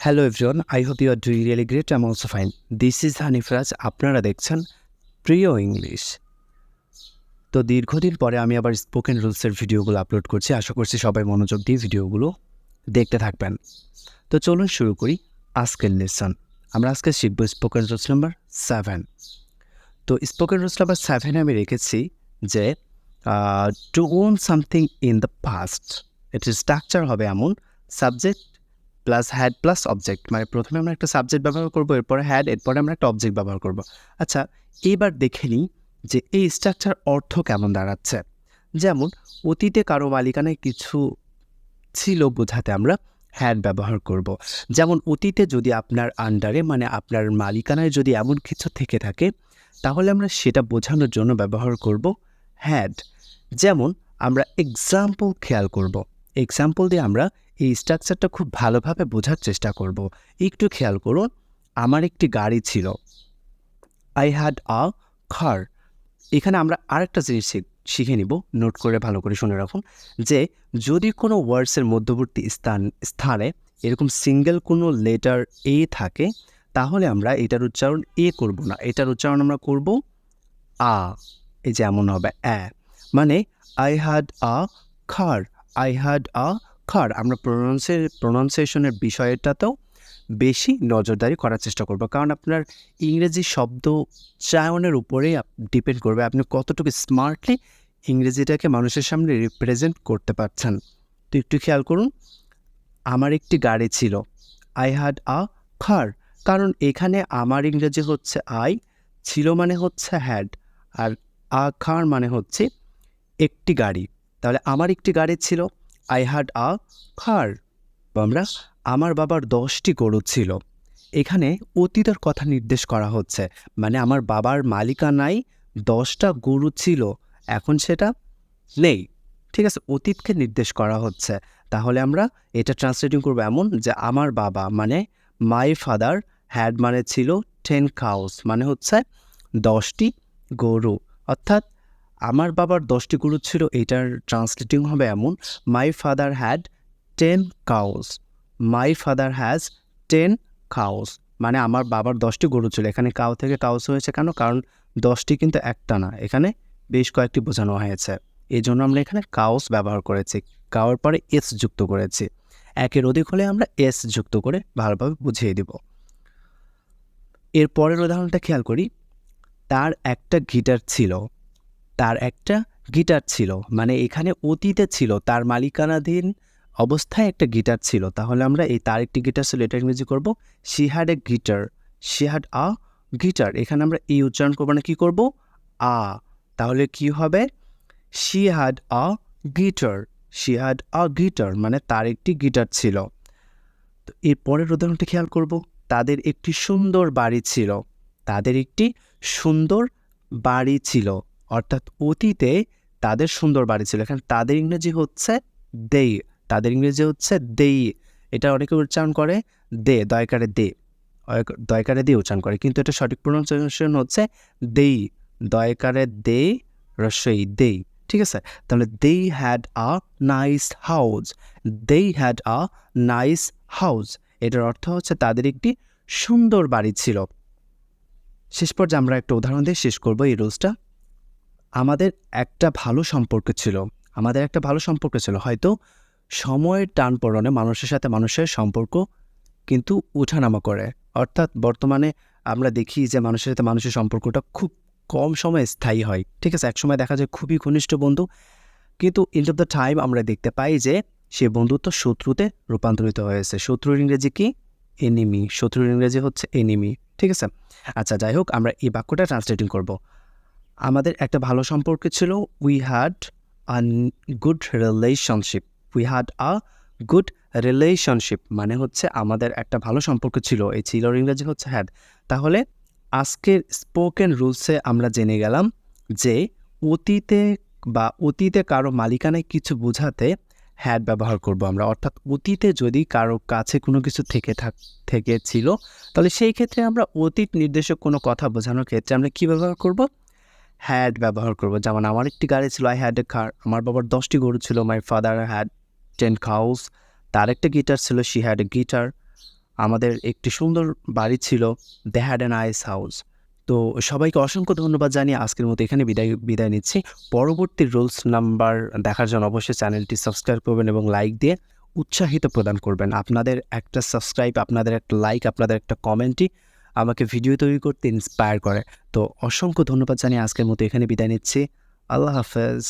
Hello everyone I hope you are doing really great I'm also fine this is Hanifraj আপনারা দেখছেন প্রিয় English তো দীর্ঘদিন পরে আমি আবার স্পোকেন রুলসের ভিডিওগুলো আপলোড করছি। আশা করছি সবাই মনোযোগ দিয়ে ভিডিওগুলো দেখতে থাকবেন। তো চলুন শুরু করি আজকের লেসন আমরা আজকে শিখব স্পোকেন রুলস নাম্বার সেভেন তো স্পোকেন রুলস নাম্বার সেভেনে আমি রেখেছি যে to own something in the past এটির স্ট্রাকচার হবে এমন। Subject plus had plus object মানে প্রথমে আমরা একটা সাবজেক্ট ব্যবহার করব, এরপরে হ্যাড এরপরে আমরা একটা অবজেক্ট ব্যবহার করব। আচ্ছা এবার দেখে নিই যে এই স্ট্রাকচার অর্থ কেমন দাঁড়াচ্ছে। যেমন, অতীতে কারও মালিকানায় কিছু ছিল বোঝাতে আমরা হ্যাড ব্যবহার করব। যেমন, অতীতে যদি আপনার আন্ডারে মানে আপনার মালিকানায় যদি এমন কিছু থেকে থাকে, তাহলে আমরা সেটা বোঝানোর জন্য ব্যবহার করব হ্যাড যেমন, আমরা এক্সাম্পল খেয়াল করব। এক্সাম্পল দিয়ে আমরা এই স্ট্রাকচারটা খুব ভালোভাবে বোঝার চেষ্টা করব। একটু খেয়াল করুন, আমার একটি গাড়ি ছিল। আই হ্যাড আ খার এখানে আমরা আরেকটা জিনিস শিখ- নিব নোট করে ভালো করে শুনে রাখুন, যে যদি কোনো ওয়ার্ডসের মধ্যবর্তী স্থান স্থানে এরকম সিঙ্গেল কোনো লেটার এ থাকে, তাহলে আমরা এটার উচ্চারণ এ করব না। এটার উচ্চারণ আমরা করব আ। এই যেমন হবে, অ্যা। মানে আই হ্যাড আ খার আই হ্যাড আ খার আমরা প্রোনাউন্সের প্রোনাউন্সিয়েশনের বিষয়টাতেও বেশি নজরদারি করার চেষ্টা করব। কারণ আপনার ইংরেজি শব্দ চায়নের উপরেই ডিপেন্ড করবে। আপনি কতটুকু স্মার্টলি ইংরেজিটাকে মানুষের সামনে রিপ্রেজেন্ট করতে পারছেন। তো একটু খেয়াল করুন, আমার একটি গাড়ি ছিল। আই হ্যাড আ খার কারণ এখানে আমার ইংরেজি হচ্ছে আই ছিল মানে হচ্ছে হ্যাড আর আ খার মানে হচ্ছে একটি গাড়ি। তাহলে আমার একটি গাড়ি ছিল। আই হ্যাড আ খার আমরা আমার বাবার দশটি গরু ছিল। এখানে অতীতের কথা নির্দেশ করা হচ্ছে। মানে আমার বাবার মালিকানায় দশটা গরু ছিল। এখন সেটা নেই। ঠিক আছে, অতীতকে নির্দেশ করা হচ্ছে। তাহলে আমরা এটা ট্রান্সলেটিং করব এমন যে আমার বাবা মানে মাই ফাদার হ্যাড মানে ছিল টেন কাউস মানে হচ্ছে দশটি গরু। অর্থাৎ আমার বাবার দশটি গরু ছিল, এটার ট্রান্সলেটিং হবে এমন my father had ten cows my father has ten cows মানে আমার বাবার দশটি গরু ছিল, এখানে কাউ থেকে কাউস হয়েছে কেন? কারণ দশটি কিন্তু একটা না, এখানে বেশ কয়েকটি বোঝানো হয়েছে। এই জন্য আমরা এখানে কাউস ব্যবহার করেছি কাউর পরে এস যুক্ত করেছি। একের অধিক হলে আমরা এস যুক্ত করে ভালোভাবে বুঝিয়ে দিব। এর পরের উদাহরণটা খেয়াল করি, তার একটা গিটার ছিল তার একটা গিটার ছিল। মানে এখানে অতীতে ছিল, তার মালিকানাধীন অবস্থায় একটা গিটার ছিল। তাহলে আমরা এই তার একটি গিটার ছিল এটা ইংরেজি করব? She had a guitar she had a guitar এখানে আমরা এই উচ্চারণ করব না, কি করব? আ তাহলে কি হবে? She had a guitar she had a guitar মানে তার একটি গিটার ছিল। তো এর পরের উদাহরণটি খেয়াল করব। তাদের একটি সুন্দর বাড়ি ছিল। তাদের একটি সুন্দর বাড়ি ছিল। অর্থাৎ অতীতে তাদের সুন্দর বাড়ি ছিল। এখানে তাদের ইংরেজি হচ্ছে দেই তাদের ইংরেজি হচ্ছে দেই এটা অনেকে উচ্চারণ করে দে দয়কারে দে দয়কারে দিয়ে উচ্চারণ করে। কিন্তু এটা সঠিক প্রোনাউন্সিয়েশন হচ্ছে দেই দয়কারে দে রস্যই দেই ঠিক আছে? তাহলে they had a nice house they had a nice house এটার অর্থ হচ্ছে তাদের একটি সুন্দর বাড়ি ছিল। শেষ পর্যায়ে আমরা একটা উদাহরণ দিয়ে শেষ করব এই রোজটা আমাদের একটা ভালো সম্পর্ক ছিল। আমাদের একটা ভালো সম্পর্ক ছিল। হয়তো সময়ের টান পড়নে মানুষের সাথে মানুষের সম্পর্ক কিন্তু উঠানামা করে। অর্থাৎ বর্তমানে আমরা দেখি যে মানুষের সাথে মানুষের সম্পর্কটা খুব কম সময়ে স্থায়ী হয়। ঠিক আছে, একসময় দেখা যায় খুবই ঘনিষ্ঠ বন্ধু। কিন্তু ইন অফ দ্য টাইম আমরা দেখতে পাই যে সে বন্ধুত্ব শত্রুতে রূপান্তরিত হয়েছে। শত্রুর ইংরেজি কি? এনিমি শত্রুর ইংরেজি হচ্ছে এনিমি ঠিক আছে? আচ্ছা যাই হোক, আমরা এই বাক্যটা ট্রান্সলেটিং করব। আমাদের একটা ভালো সম্পর্ক ছিল। We had a good relationship we had a good relationship মানে হচ্ছে আমাদের একটা ভালো সম্পর্ক ছিল। এই ছিল ইংরেজি হচ্ছে হ্যাড তাহলে আজকের স্পোকেন রুলসে আমরা জেনে গেলাম যে অতীতে বা অতীতে কারও মালিকানায় কিছু বোঝাতে হ্যাড ব্যবহার করব আমরা। অর্থাৎ অতীতে যদি কারও কাছে কোনো কিছু থেকে থাক, থেকে ছিল, তাহলে সেই ক্ষেত্রে আমরা অতীত নির্দেশক কোনো কথা বোঝানোর ক্ষেত্রে আমরা কী ব্যবহার করব? হ্যাড ব্যবহার করব। যেমন আমার একটি গাড়ি ছিল আই হ্যাড এ কার আমার বাবার দশটি গরু ছিল my father had ten cows তার একটা গিটার ছিল শি হ্যাড এ গিটার আমাদের একটি সুন্দর বাড়ি ছিল they had an ice house তো সবাইকে অসংখ্য ধন্যবাদ জানিয়ে আজকের মতো এখানে বিদায় বিদায় নিচ্ছি। পরবর্তী রোলস নাম্বার দেখার জন্য অবশ্যই চ্যানেলটি সাবস্ক্রাইব করবেন এবং লাইক দিয়ে উৎসাহিত প্রদান করবেন। আপনাদের একটা সাবস্ক্রাইব আপনাদের একটা লাইক আপনাদের একটা কমেন্টই আমাকে ভিডিও তৈরি করতে ইন্সপায়ার করে। তো অসংখ্য ধন্যবাদ জানিয়ে আজকের মতো এখানে বিদায় নিচ্ছি। আল্লাহ হাফেজ।